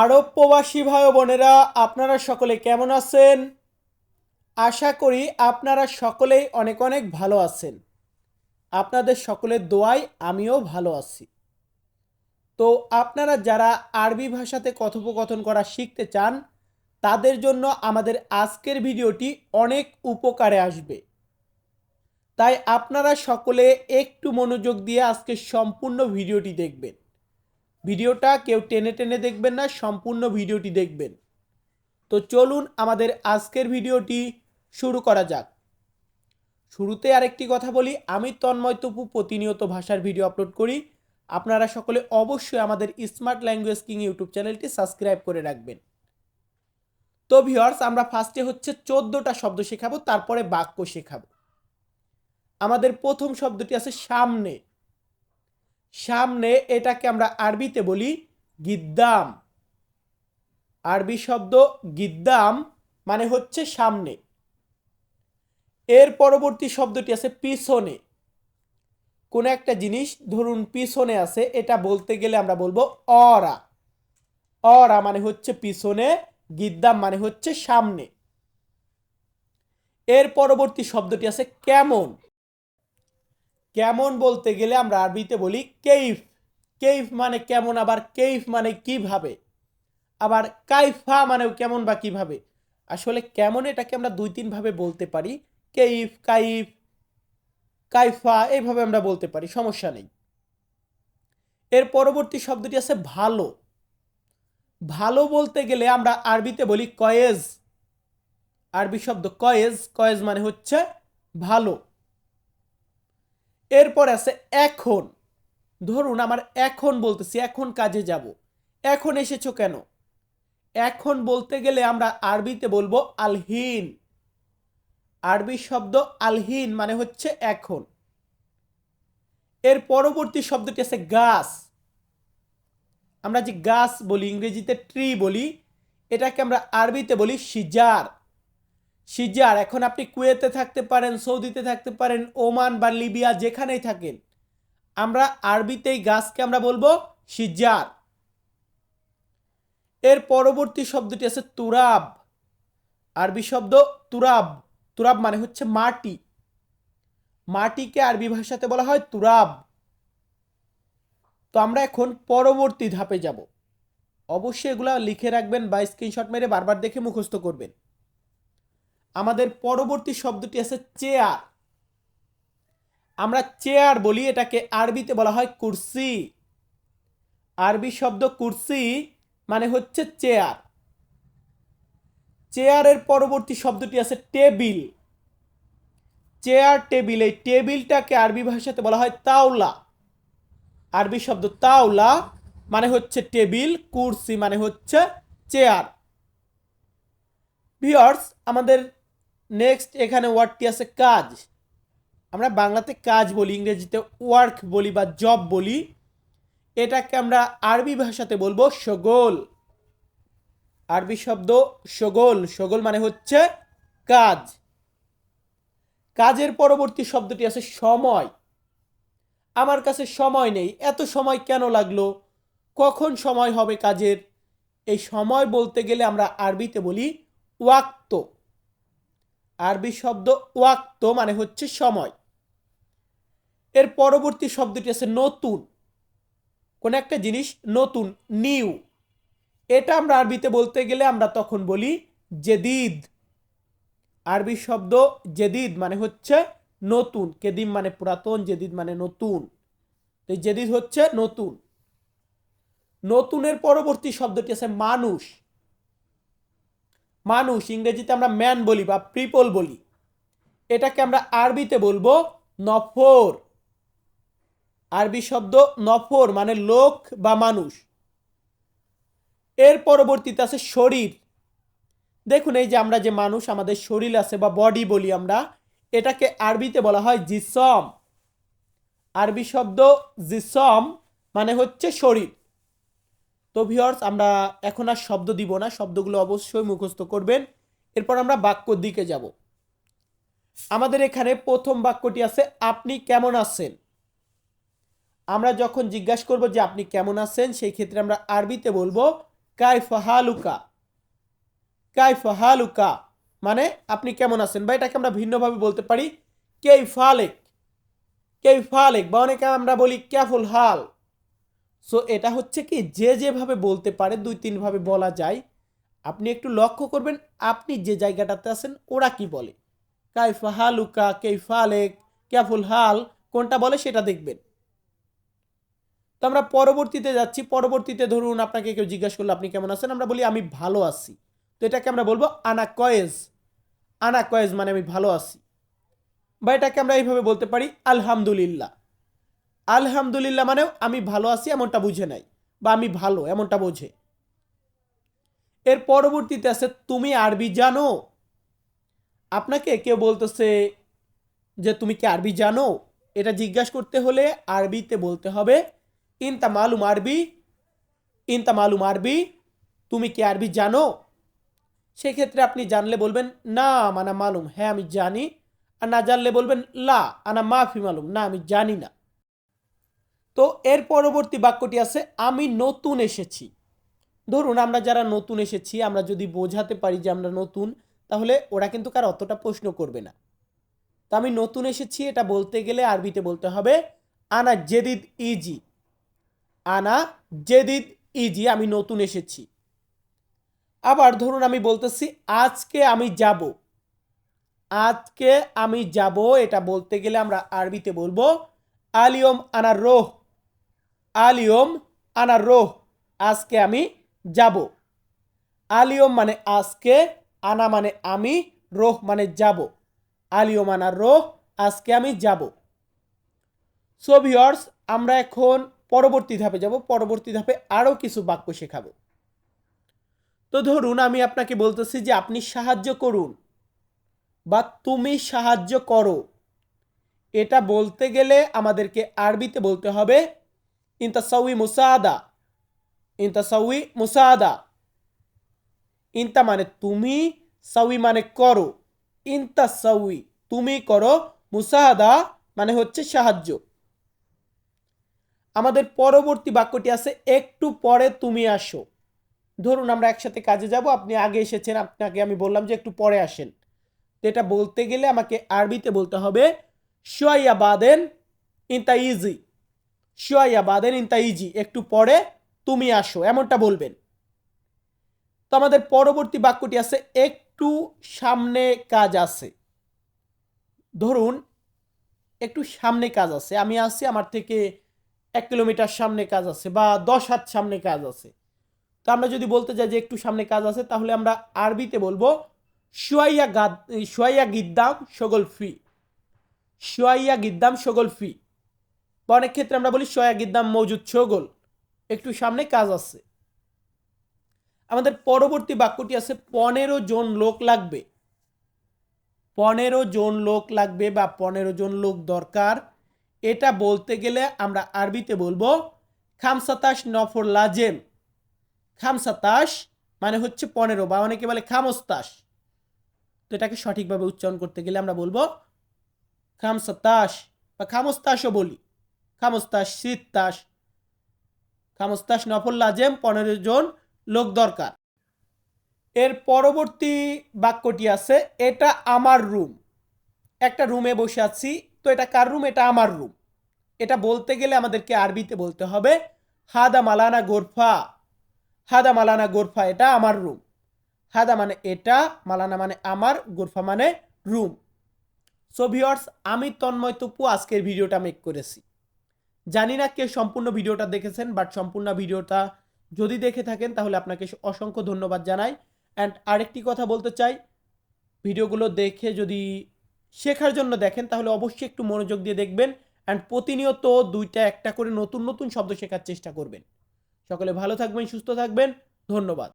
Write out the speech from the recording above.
আরব প্রবাসী ভাই বোনেরা, আপনারা সকলে কেমন আছেন? আশা করি আপনারা সকলেই অনেক অনেক ভালো আছেন। আপনাদের সকলের দোয়ায় আমিও ভালো আছি। তো আপনারা যারা আরবি ভাষাতে কথোপকথন করা শিখতে চান, তাদের জন্য আমাদের আজকের ভিডিওটি অনেক উপকারে আসবে। তাই আপনারা সকলে একটু মনোযোগ দিয়ে আজকে সম্পূর্ণ ভিডিওটি দেখবেন। ভিডিওটা কেউ টেনে টেনে দেখবেন না, সম্পূর্ণ ভিডিওটি দেখবেন। তো চলুন আমাদের আজকের ভিডিওটি শুরু করা যাক। শুরুতে আরেকটি কথা বলি, আমি তন্ময় তপু, প্রতিনিয়ত ভাষার ভিডিও আপলোড করি। আপনারা সকলে অবশ্যই আমাদের স্মার্ট ল্যাঙ্গুয়েজ কিং ইউটিউব চ্যানেলটি সাবস্ক্রাইব করে রাখবেন। তো ভিওয়ার্স আমরা ফার্স্টে হচ্ছে চোদ্দোটা শব্দ শেখাবো, তারপরে বাক্য শেখাবো। আমাদের প্রথম শব্দটি আছে সামনে। সামনে এটাকে আমরা আরবিতে বলি গিদ্দাম। আরবি শব্দ গিদ্দাম মানে হচ্ছে সামনে। এর পরবর্তী শব্দটি আছে পিছনে। কোন একটা জিনিস, ধরুন পিছনে আছে, এটা বলতে গেলে আমরা বলব অরা। অরা মানে হচ্ছে পিছনে, গিদ্দাম মানে হচ্ছে সামনে। এর পরবর্তী শব্দটি আছে কেমন কেমন বলতে গেলে আমরা আরবিতে বলি কেইফ। কেইফ মানে কেমন, আবার কেইফ মানে কীভাবে? আবার কাইফা মানে কেমন বা কীভাবে? আসলে কেমন এটাকে আমরা দুই তিন ভাবে বলতে পারি। কেইফ, কাইফ, কাইফা এইভাবে আমরা বলতে পারি, সমস্যা নেই। এর পরবর্তী শব্দটি আছে ভালো। ভালো বলতে গেলে আমরা আরবিতে বলি কয়েজ। আরবি শব্দ কয়েজ কয়েজ মানে হচ্ছে ভালো। এরপর আছে এখন। ধরুন আমার এখন বলতেছি, এখন কাজে যাব। এখন এসেছ কেন? এখন বলতে গেলে আমরা আরবিতে বলব আলহীন। আরবি শব্দ আলহীন মানে হচ্ছে এখন। এর পরবর্তী শব্দটি আছে গাছ। আমরা যে গাছ বলি, ইংরেজিতে ট্রি বলি, এটাকে আমরা আরবিতে বলি সিজার। সিজার, এখন আপনি কুয়েতে থাকতে পারেন, সৌদিতে থাকতে পারেন, ওমান বা লিবিয়া যেখানেই থাকেন, আমরা আরবিতেই গাছকে আমরা বলব সিজার। এর পরবর্তী শব্দটি আছে তুরাব। আরবি শব্দ তুরাব। তুরাব মানে হচ্ছে মাটি। মাটিকে আরবি ভাষাতে বলা হয় তুরাব। তো আমরা এখন পরবর্তী ধাপে যাব। অবশ্যই এগুলো লিখে রাখবেন বা স্ক্রিনশট মেরে বারবার দেখে মুখস্থ করবেন। আমাদের পরবর্তী শব্দটি আছে চেয়ার। আমরা চেয়ার বলি, এটাকে আরবিতে বলা হয় কুরসি। আরবি শব্দ কুরসি মানে হচ্ছে চেয়ার। চেয়ারের পরবর্তী শব্দটি আছে টেবিল। চেয়ার, টেবিল, এই টেবিলটাকে আরবি ভাষাতে বলা হয় তাওলা। আরবি শব্দ তাওলা মানে হচ্ছে টেবিল, কুরসি মানে হচ্ছে চেয়ার। ভিওর্স আমাদের নেক্সট এখানে ওয়ার্ডটি আছে কাজ। আমরা বাংলাতে কাজ বলি, ইংরেজিতে ওয়ার্ক বলি বা জব বলি। এটাকে আমরা আরবি ভাষাতে বলব সগোল। আরবি শব্দ সগোল। সগোল মানে হচ্ছে কাজ। কাজের পরবর্তী শব্দটি আছে সময়। আমার কাছে সময় নেই। এত সময় কেন লাগল? কখন সময় হবে কাজের? এই সময় বলতে গেলে আমরা আরবিতে বলি ওয়াক্ত। আরবি শব্দ ওয়াক্ত মানে হচ্ছে সময়। এর পরবর্তী শব্দটি আছে নতুন। কোন একটা জিনিস নতুন, নিউ। এটা আমরা আরবিতে বলতে গেলে আমরা তখন বলি জেদিদ। আরবি শব্দ জেদিদ মানে হচ্ছে নতুন। কেদিম মানে পুরাতন, জেদিদ মানে নতুন। তো জেদিদ হচ্ছে নতুন। নতুনের পরবর্তী শব্দটি আছে মানুষ। মানুষ, ইংরেজিতে আমরা ম্যান বলি বা পিপল বলি। এটাকে আমরা আরবিতে বলব নফর। আরবি শব্দ নফর মানে লোক বা মানুষ। এর পরবর্তীতে আছে শরীর। দেখুন, এই যে আমরা যে মানুষ, আমাদের শরীর আছে বা বডি বলি আমরা, এটাকে আরবিতে বলা হয় জিসম। আরবি শব্দ জিসম মানে হচ্ছে শরীর। তো ভিওর্স আমরা এখন আর শব্দ দিব না, শব্দগুলো অবশ্যই মুখস্থ করবেন। এরপর আমরা বাক্যর দিকে যাব। আমাদের এখানে প্রথম বাক্যটি আছে, আপনি কেমন আছেন? আমরা যখন জিজ্ঞাসা করব যে, আপনি কেমন আছেন? সেই ক্ষেত্রে আমরা আরবিতে বলব, কাইফা হালুকা। মানে আপনি কেমন আছেন? বা এটাকে আমরা ভিন্নভাবে বলতে পারি কেই ফালেক কেই ফালেক বা অনেকে আমরা বলি, ক্যাফুল হাল। সো এটা হচ্ছে কি, যে যেভাবে বলতে পারে, দুই তিনভাবে বলা যায়। আপনি একটু লক্ষ্য করবেন, আপনি যে জায়গাটাতে আছেন, ওরা কি বলে? কাইফা হালুকা, কেইফা ক্যাফুল হাল, কোনটা বলে সেটা দেখবেন। তো আমরা পরবর্তীতে যাচ্ছি, পরবর্তীতে ধরুন আপনাকে কেউ জিজ্ঞাসা করল, আপনি কেমন আছেন? আমরা বলি, আমি ভালো আছি। তো এটাকে আমরা বলব আনা কয়েজ আনা কয়েজ মানে আমি ভালো আছি। বা এটাকে আমরা এইভাবে বলতে পারি, আলহামদুলিল্লাহ। আলহামদুলিল্লাহ মানেও আমি ভালো আছি এমনটা বুঝে নাই, বা আমি ভালো এমনটা বোঝে। এর পরবর্তীতে আছে, তুমি আরবি জানো? আপনাকে কেউ বলতেছে যে, তুমি কি আরবি জানো? এটা জিজ্ঞাসা করতে হলে আরবিতে বলতে হবে, ইনতা মালুম আরবি? ইনতা মালুম আরবি? তুমি কি আরবি জানো? সেক্ষেত্রে আপনি জানলে বলবেন, না মানা মালুম। হ্যাঁ আমি জানি। আর না জানলে বলবেন, লা, আনা মাফি মালুম। না, আমি জানি না। তো এর পরবর্তী বাক্যটি আছে, আমি নতুন এসেছি। ধরুন আমরা যারা নতুন এসেছি, আমরা যদি বোঝাতে পারি যে আমরা নতুন, তাহলে ওরা কিন্তু কার অতটা প্রশ্ন করবে না। তো আমি নতুন এসেছি, এটা বলতে গেলে আরবিতে বলতে হবে, আনা জেদিদ ইজি। আনা জেদিদ ইজি, আমি নতুন এসেছি। আবার ধরুন আমি বলতেছি, আজকে আমি যাব। আজকে আমি যাব, এটা বলতে গেলে আমরা আরবিতে বলব, আলিয়ম আনার রোহ। আলিয়ম আনার রোহ, আজকে আমি যাব। আলিয়ম মানে আজকে, আনা মানে আমি, রোহ মানে যাব। আলিয়ম আনার রোহ, আজকে আমি যাব। সো ভিওর্স আমরা এখন পরবর্তী ধাপে যাব। পরবর্তী ধাপে আরও কিছু বাক্য শেখাবো। তো ধরুন, আমি আপনাকে বলতেছি যে আপনি সাহায্য করুন বা তুমি সাহায্য করো। এটা বলতে গেলে আমাদেরকে আরবিতে বলতে হবে ইন্তাসাউই মুসাদা ইন্তাসাউই মুসাদা ইন্তা মানে তুমি সাউই মানে করো ইন্তা সাউই তুমি করো মুসাহাদা মানে হচ্ছে সাহায্য। আমাদের পরবর্তী বাক্যটি আছে, একটু পরে তুমি আসো। ধরুন আমরা একসাথে কাজে যাব, আপনি আগে এসেছেন, আপনাকে আমি বললাম যে একটু পরে আসেন। তো এটা বলতে গেলে আমাকে আরবিতে বলতে হবে, শোয়াইয়া বাদেন, ইনতা ইজি। শোয়াইয়া বাদেন ইনতা ইজি একটু পরে তুমি আসো, এমনটা বলবেন। তো আমাদের পরবর্তী বাক্যটি আছে, একটু সামনে কাজ আছে। ধরুন, একটু সামনে কাজ আছে, আমি আসছি আমার থেকে এক কিলোমিটার সামনে কাজ আছে, বা দশ হাত সামনে কাজ আছে। তো আমরা যদি বলতে চাই যে একটু সামনে কাজ আছে, তাহলে আমরা আরবিতে বলব, শুয়াইয়া গাদ সোয়াইয়া গিদ্দাম সগল ফি। শুয়াইয়া গিদ্দাম সগল ফি। বা অনেক ক্ষেত্রে আমরা বলি সোয়া গিদ্দাম মজুদ সগল একটু সামনে কাজ আছে। আমাদের পরবর্তী বাক্যটি আছে, পনেরো জন লোক লাগবে। পনেরো জন লোক লাগবে বা পনেরো জন লোক দরকার। এটা বলতে গেলে আমরা আরবিতে বলব খামসাতাস নফর লাজেম। খামসাতাস মানে হচ্ছে পনেরো বা অনেকে বলে খামস্তাস তো এটাকে সঠিকভাবে উচ্চারণ করতে গেলে আমরা বলব খামসাতাস বা খামস্তাসও বলি। খামস্তাস শীতাস খামস্তাস নফর লাজেম পনেরো জন লোক দরকার। এর পরবর্তী বাক্যটি আছে, এটা আমার রুম। একটা রুমে বসে আছি, তো এটা কার রুম? এটা আমার রুম। এটা বলতে গেলে আমাদেরকে আরবিতে বলতে হবে, হাদা মালানা গোরফা। হাদা মালানা গোরফা, এটা আমার রুম। হাদা মানে এটা, মালানা মানে আমার, গোরফা মানে রুম। সো ভিওর্স আমি তন্ময় তপু, আজকের ভিডিওটা মেক করেছি। জানি না কে সম্পূর্ণ ভিডিওটা দেখেছেন বাট সম্পূর্ণ ভিডিওটা যদি দেখে থাকেন, তাহলে আপনাকে অসংখ্য ধন্যবাদ জানাই। অ্যান্ড আরেকটি কথা বলতে চাই, ভিডিওগুলো দেখে যদি শেখার জন্য দেখেন, তাহলে অবশ্যই একটু মনোযোগ দিয়ে দেখবেন অ্যান্ড প্রতিনিয়ত দুইটা একটা করে নতুন নতুন শব্দ শেখার চেষ্টা করবেন। সকলে ভালো থাকবেন, সুস্থ থাকবেন, ধন্যবাদ।